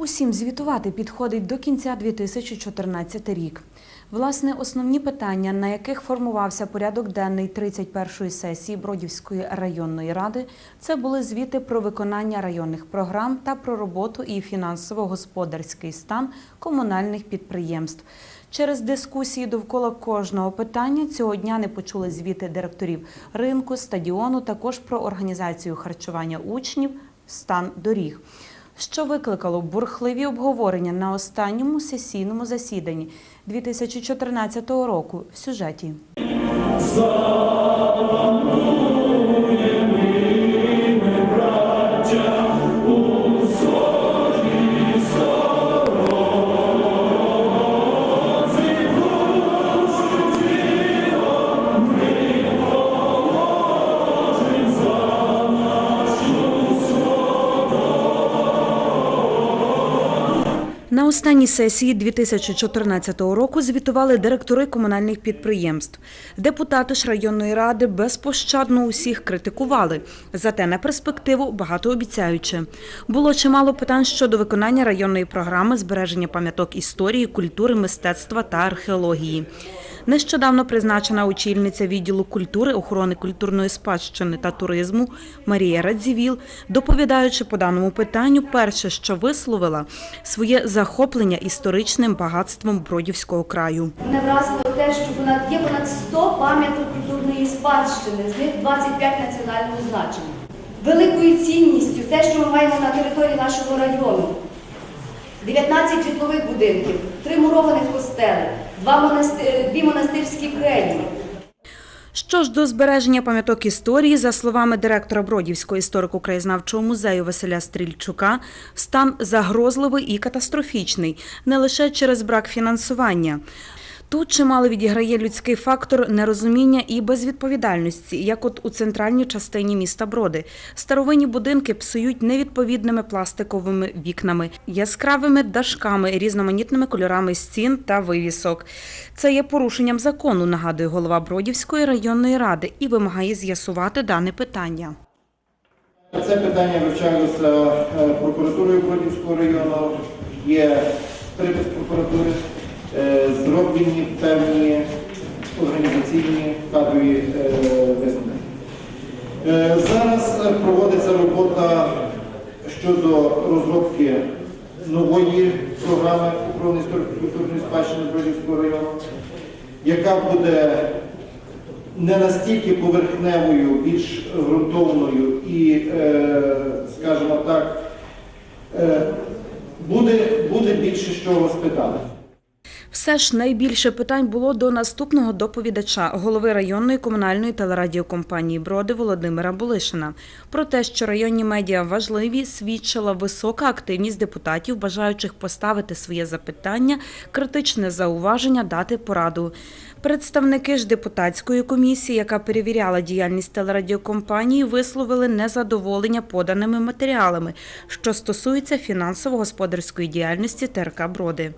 Усім звітувати підходить до кінця 2014 рік. Власне, основні питання, на яких формувався порядок денний 31-ї сесії Бродівської районної ради, це були звіти про виконання районних програм та про роботу і фінансово-господарський стан комунальних підприємств. Через дискусії довкола кожного питання цього дня не почули звіти директорів ринку, стадіону, також про організацію харчування учнів, стан доріг що викликало бурхливі обговорення на останньому сесійному засіданні 2014 року в сюжеті. На останній сесії 2014 року звітували директори комунальних підприємств. Депутати ж районної ради безпощадно усіх критикували, зате на перспективу багатообіцяюче. Було чимало питань щодо виконання районної програми збереження пам'яток історії, культури, мистецтва та археології. Нещодавно призначена очільниця відділу культури, охорони культурної спадщини та туризму Марія Радзівіл, доповідаючи по даному питанню, перше, що висловила своє захоплення історичним багатством Бродівського краю. Мене вразило те, що понад є понад 100 пам'яток культурної спадщини, з них 25 національного значення. Великою цінністю те, що ми маємо на території нашого району. 19 житлових будинків, три мурованих костели, два монасти- дві монастирські крені. Що ж до збереження пам'яток історії, за словами директора Бродівського історико-краєзнавчого музею Василя Стрільчука, стан загрозливий і катастрофічний не лише через брак фінансування. Тут чимало відіграє людський фактор нерозуміння і безвідповідальності, як от у центральній частині міста Броди. Старовинні будинки псують невідповідними пластиковими вікнами, яскравими дашками, різноманітними кольорами стін та вивісок. Це є порушенням закону, нагадує голова Бродівської районної ради і вимагає з'ясувати дане питання. Це питання вивчалося е, прокуратурою Бродівського району. Є припис прокуратури, зроблені певні організаційні кадрові е, висновки. Е, Зараз е, проводиться робота щодо розробки нової програми охорони історико-культурної спадщини Бродівського району, яка буде не настільки поверхневою, більш ґрунтовною і, скажімо так, буде, буде більше з чого спитати. Все ж найбільше питань було до наступного доповідача, голови районної комунальної телерадіокомпанії Броди Володимира Булишина. Про те, що районні медіа важливі, свідчила висока активність депутатів, бажаючих поставити своє запитання, критичне зауваження, дати пораду. Представники ж депутатської комісії, яка перевіряла діяльність телерадіокомпанії, висловили незадоволення поданими матеріалами, що стосуються фінансово-господарської діяльності ТРК Броди.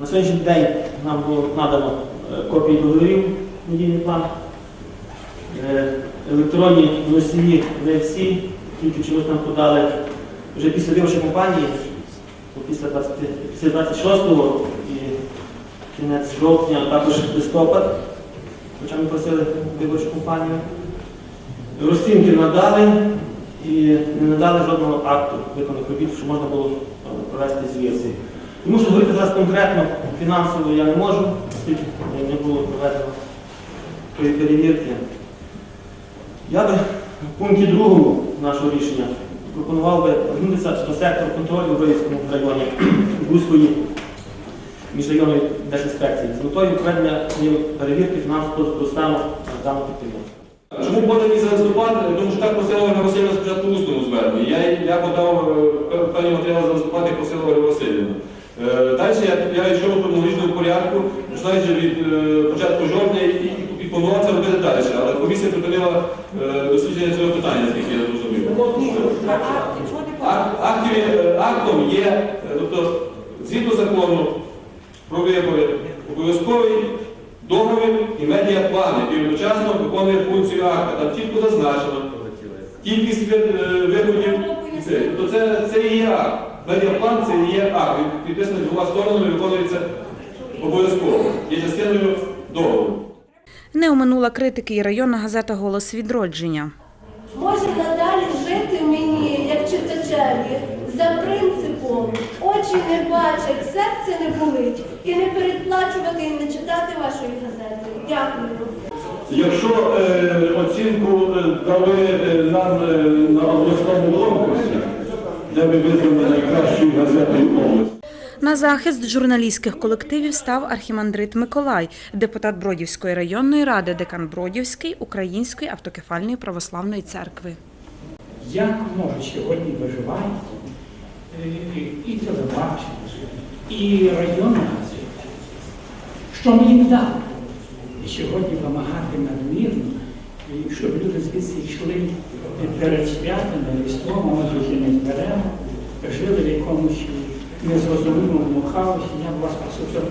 На сьогоднішній день нам було надано е, копії договорів, медійний план. Е, Електронні носії всі, тільки чомусь нам подали вже після виборчої кампанії, після 20 після 26-го і кінець жовтня, також листопад, хоча ми просили виборчу кампанію. Розцінки надали і не надали жодного акту виконаних робіт, що можна було е, провести звірці. Тому що говорити зараз конкретно фінансово я не можу, оскільки не було проведено тої перевірки. Я би в пункті другому нашого рішення пропонував би звернутися до сектору контролю в Рівському районі Бузької міжрайонної держінспекції з метою проведення перевірки фінансового стану даного підприємства. Чому подані за листопад? Тому що так просила Ольга Васильівна спочатку усному зверненні. Я, я подав е, певні матеріали за листопад, як просила Ольга Васильівна. Е, Далі я, йшов у хронологічному порядку, починаючи від е, початку жовтня і, і, і планував це робити далі. Але комісія припинила е, дослідження цього питання, наскільки я зрозумів. Актів, е, актом є, тобто, згідно закону про вибори, обов'язковий договір і медіаплан, який одночасно виконує функцію акта. Там чітко зазначено кількість виходів. і. Тобто це, це і є акт. Медіаплан це є акт, він підписаний двома сторонами, виконується обов'язково. Є частиною договору. Не оминула критики і районна газета Голос відродження. Може надалі жити мені, як читачеві, за принципом очі не бачать, серце не болить, і не передплачувати і не читати вашої газети. Дякую. Якщо е, оцінку е, дали е, нам е, на обласному конкурсі, де ми визнали найкращою газетою області, На захист журналістських колективів став архімандрит Миколай, депутат Бродівської районної ради, декан Бродівської Української автокефальної православної церкви. як може сьогодні виживати е, і телебачення, і районна газета. Що ми їм дали? І сьогодні вимагати надмірно, і щоб люди звідси йшли перед святами, Різдвом, ми вже не зберемо, жили в якомусь незрозумілому хаосі, я б вас просив.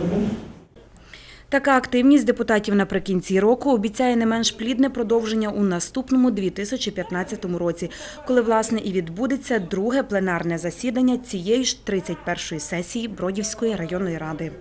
Така активність депутатів наприкінці року обіцяє не менш плідне продовження у наступному 2015 році, коли власне і відбудеться друге пленарне засідання цієї ж 31-ї сесії Бродівської районної ради.